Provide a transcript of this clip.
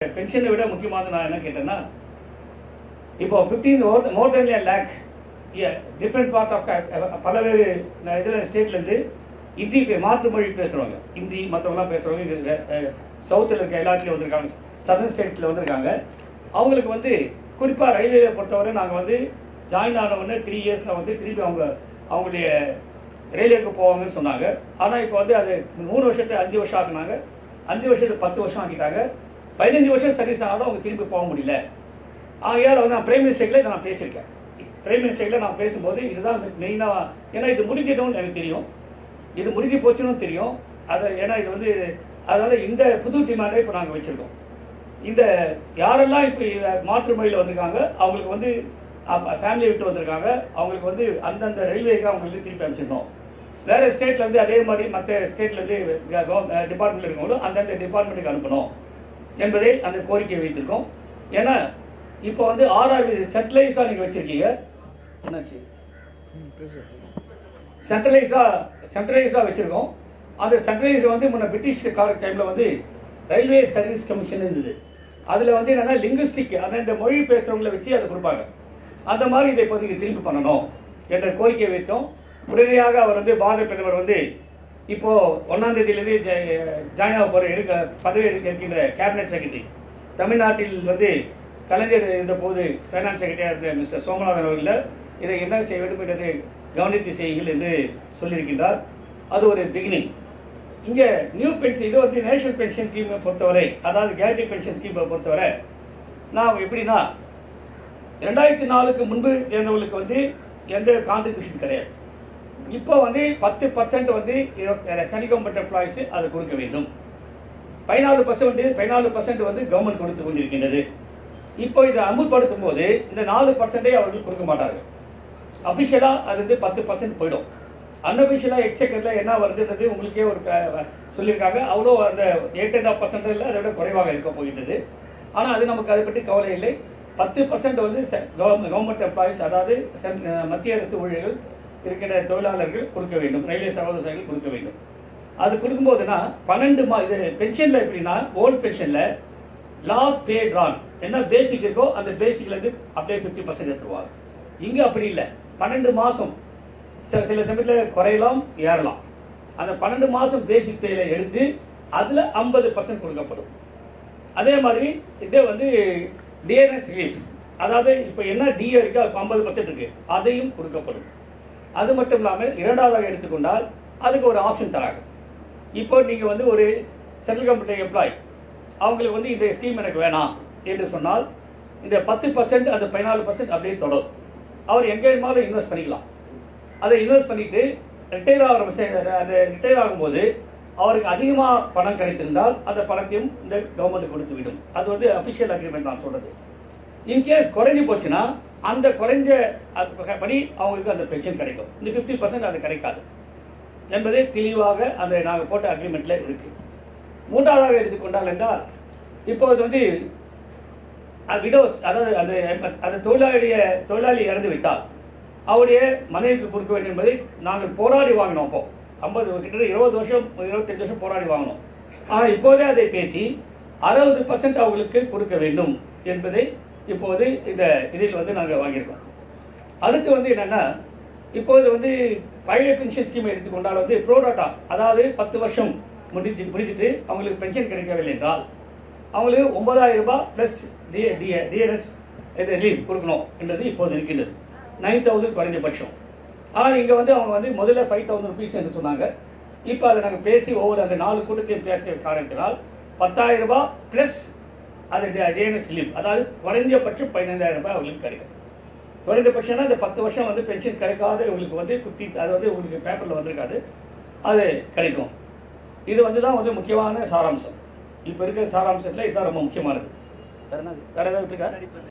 பென்ஷனை விட முக்கியமானது நான் என்ன கேட்டேன்னா இப்போ fifteen more than a lakh different part of பலவேறு இதில் ஸ்டேட்லேருந்து ஹிந்தி மாற்று மொழி பேசுகிறவங்க ஹிந்தி மற்றவங்களாம் பேசுகிறவங்க சவுத்தில் இருக்க எல்லாத்துலேயும் வந்திருக்காங்க சதர்ன் ஸ்டேட்டில் வந்திருக்காங்க. அவங்களுக்கு வந்து குறிப்பாக ரயில்வே பொறுத்தவரை நாங்கள் வந்து ஜாயின் ஆனவுடனே த்ரீ இயர்ஸில் வந்து திருப்பி அவங்க அவங்களுடைய ரயில்வேக்கு போவாங்கன்னு சொன்னாங்க. ஆனால் இப்போ வந்து அது மூணு வருஷத்தை அஞ்சு வருஷம் ஆக்குனாங்க. அஞ்சு வருஷத்துக்கு பத்து வருஷம் ஆக்கிட்டாங்க. பதினஞ்சு வருஷம் சர்வீஸ் ஆனாலும் அவங்க திருப்பி போக முடியல. ஆகையால் வந்து நான் பிரைம் மினிஸ்டர்ல இதை நான் பேசியிருக்கேன். பிரைம் மினிஸ்டர்ல நான் பேசும்போது இதுதான் மெயினாக ஏன்னா இது முடிஞ்சிடும்னு எனக்கு தெரியும். இது முடிஞ்சு போச்சுன்னு தெரியும். அதை ஏன்னா இது வந்து அதனால் இந்த புது டிமாண்டை இப்போ நாங்கள் வச்சுருக்கோம். இந்த யாரெல்லாம் இப்போ மாற்று மொழியில் வந்திருக்காங்க அவங்களுக்கு வந்து ஃபேமிலியை விட்டு வந்திருக்காங்க அவங்களுக்கு வந்து அந்தந்த ரயில்வேக்கு அவங்களுக்கு திருப்பி அனுப்பிச்சிருந்தோம் வேறு ஸ்டேட்லேருந்து அதே மாதிரி மற்ற ஸ்டேட்லேருந்து இருந்து இருக்கவங்களும் அந்தந்த டிபார்ட்மெண்ட்டுக்கு அனுப்பணும். என்பதை அந்த கோரிக்கை வைத்திருக்கோம். ஏன்னா இப்போ வந்து ஆறாவது சென்ட்ரலைஸ்டா நீங்க வச்சிருக்கீங்க. என்னாச்சு? சென்ட்ரலைஸா சென்ட்ரலைஸா வச்சிருக்கோம். அந்த சென்ட்ரலைஸ் வந்து முன்ன பிரிட்டிஷ் கால டைம்ல வந்து ரயில்வே சர்வீஸ் கமிஷன் இருந்தது. அதுல வந்து என்னன்னா லிங்குஸ்டிக் அந்த இந்த மொழி பேசுறவங்களை வச்சு அதை கொடுப்பாங்க. அந்த மாதிரி இதை இப்போ நீங்க திருப்பி பண்ணணும் என்ற கோரிக்கை வைத்தோம். உடனடியாக அவர் வந்து பாரத பிரதமர் வந்து இப்போ ஒன்னாம் தேதியிலிருந்து ஜாயின் ஆக போற இருக்க பதவி எடுக்க இருக்கின்ற கேபினட் செக்ரட்டரி தமிழ்நாட்டில் வந்து கலைஞர் இருந்த போது ஃபைனான்ஸ் செக்ரட்டரியாக இருந்த மிஸ்டர் சோமநாதன் அவர்கள் இதை என்ன செய்ய வேண்டும் என்றது கவனித்து செய்யுங்கள் என்று சொல்லியிருக்கின்றார். அது ஒரு பிகினிங் இங்கே நியூ பென்ஷன் இது வந்து நேஷனல் பென்ஷன் ஸ்கீமை பொறுத்தவரை அதாவது கேரண்டி பென்ஷன் ஸ்கீமை பொறுத்தவரை நான் எப்படின்னா ரெண்டாயிரத்தி நாலுக்கு முன்பு சேர்ந்தவங்களுக்கு வந்து எந்த கான்ட்ரிபியூஷன் கிடையாது. இப்போ வந்து பத்து பர்சன்ட் வந்து சனி கவர்மெண்ட் எம்ப்ளாயிஸ் அதை கொடுக்க வேண்டும். பதினாலு பர்சன்ட் பதினாலு பர்சன்ட் வந்து கவர்மெண்ட் கொடுத்து கொண்டிருக்கின்றது. இப்போ இதை அமுல்படுத்தும் போது இந்த நாலு பர்சன்டே அவர்கள் கொடுக்க மாட்டார்கள். அஃபிஷியலாக அது வந்து பத்து பர்சன்ட் போயிடும். அன்அஃபிஷியலாக எக்ஸெக்கர்ல என்ன வருதுன்றது உங்களுக்கே ஒரு சொல்லியிருக்காங்க. அவ்வளோ அந்த எயிட் அண்ட் ஆஃப் பர்சன்ட் இல்லை அதை விட குறைவாக இருக்க போகின்றது. ஆனால் அது நமக்கு அதை பற்றி கவலை இல்லை. பத்து பர்சன்ட் வந்து கவர்மெண்ட் எம்ப்ளாயிஸ் அதாவது மத்திய அரசு ஊழியர்கள் இருக்கிற தொழிலாளர்கள் கொடுக்க வேண்டும். ரயில்வே சகோதரர்கள் கொடுக்க வேண்டும். அது கொடுக்கும்போதுன்னா பன்னெண்டு மா இது பென்ஷனில் எப்படின்னா ஓல்ட் பென்ஷனில் லாஸ்ட் டே ட்ரான் என்ன பேசிக் இருக்கோ அந்த பேசிக்லேருந்து அப்படியே ஃபிஃப்டி பர்சன்ட் எடுத்துருவாங்க. இங்கே அப்படி இல்லை. பன்னெண்டு மாதம் சில சில சமயத்தில் குறையலாம் ஏறலாம். அந்த பன்னெண்டு மாதம் பேசிக் பேல எடுத்து அதில் ஐம்பது பர்சன்ட் கொடுக்கப்படும். அதே மாதிரி இதே வந்து டிஎன்எஸ் ரிலீஃப் அதாவது இப்போ என்ன டிஏ இருக்கு அது ஐம்பது பர்சன்ட் இருக்கு. அதையும் கொடுக்கப்படும். அது மட்டும் இல்லாமல் இரண்டாவதாக எடுத்துக்கொண்டால் அதுக்கு ஒரு ஆப்ஷன் தராங்க. இப்போ நீங்கள் வந்து ஒரு சென்ட்ரல் கவர்மெண்ட் எம்ப்ளாய் அவங்களுக்கு வந்து இந்த ஸ்கீம் எனக்கு வேணாம் என்று சொன்னால் இந்த பத்து பர்சன்ட் அந்த பதினாலு பர்சன்ட் அப்படியே தொடரும். அவர் எங்கே வேணுமாலும் இன்வெஸ்ட் பண்ணிக்கலாம். அதை இன்வெஸ்ட் பண்ணிட்டு ரிட்டையர் ஆகிற விஷயம் அந்த ரிட்டையர் ஆகும்போது அவருக்கு அதிகமாக பணம் கிடைத்திருந்தால் அந்த பணத்தையும் இந்த கவர்மெண்ட் கொடுத்து விடும். அது வந்து அஃபிஷியல் அக்ரிமெண்ட் நான் சொல்றது. இன்கேஸ் குறைஞ்சி போச்சுன்னா அந்த குறைஞ்ச படி அவங்களுக்கு அந்த பென்ஷன் கிடைக்கும். இந்த ஃபிஃப்டி பர்சன்ட் அது கிடைக்காது. என்பதை தெளிவாக அந்த நாங்கள் போட்ட அக்ரிமெண்ட்டில் இருக்கு. மூன்றாவதாக எடுத்துக்கொண்டால் என்றால் இப்போ இது வந்து விடோஸ் அதாவது அந்த அந்த தொழிலாளிய தொழிலாளி இறந்து விட்டால் அவருடைய மனைவிக்கு கொடுக்க வேண்டும் என்பதை நாங்கள் போராடி வாங்கினோம் அப்போ ஐம்பது கிட்டத்தட்ட இருபது வருஷம் இருபத்தஞ்சு வருஷம் போராடி வாங்கினோம். ஆனால் இப்போதே அதை பேசி அறுபது பர்சன்ட் அவங்களுக்கு கொடுக்க வேண்டும் என்பதை இப்போது இந்த இதில் வந்து நாங்கள் வாங்கியிருக்கோம். அடுத்து வந்து என்னென்னா இப்போது வந்து பழைய பென்ஷன் ஸ்கீம் எடுத்துக்கொண்டால் வந்து ப்ரோடாட்டா அதாவது பத்து வருஷம் முடிஞ்சு முடிஞ்சிட்டு அவங்களுக்கு பென்ஷன் கிடைக்கவில்லை என்றால் அவங்களுக்கு ஒன்பதாயிரம் ரூபாய் ப்ளஸ் டி டிஎன்எஸ் இது லீவ் கொடுக்கணும் என்றது இப்போது இருக்கின்றது. நைன் தௌசண்ட் குறைஞ்சபட்சம். ஆனால் இங்கே வந்து அவங்க வந்து முதல்ல ஃபைவ் தௌசண்ட் ருபீஸ் என்று சொன்னாங்க. இப்போ அதை நாங்கள் பேசி ஒவ்வொரு அந்த நாலு கூட்டத்தையும் பேச காரணத்தினால் பத்தாயிரம் ரூபாய் ப்ளஸ் அது டிஎன்எஸ் லீவ் அதாவது குறைஞ்சபட்சம் பதினைந்தாயிரம் ரூபாய் அவங்களுக்கு கிடைக்கும். குறைந்தபட்சம்னா இந்த பத்து வருஷம் வந்து பென்ஷன் கிடைக்காத உங்களுக்கு வந்து குட்டி அது வந்து உங்களுக்கு பேப்பரில் வந்திருக்காது அது கிடைக்கும். இது வந்து தான் வந்து முக்கியமான சாராம்சம். இப்போ இருக்கிற சாராம்சத்தில் இதுதான் ரொம்ப முக்கியமானது. வேற வேற ஏதாவது இருக்கா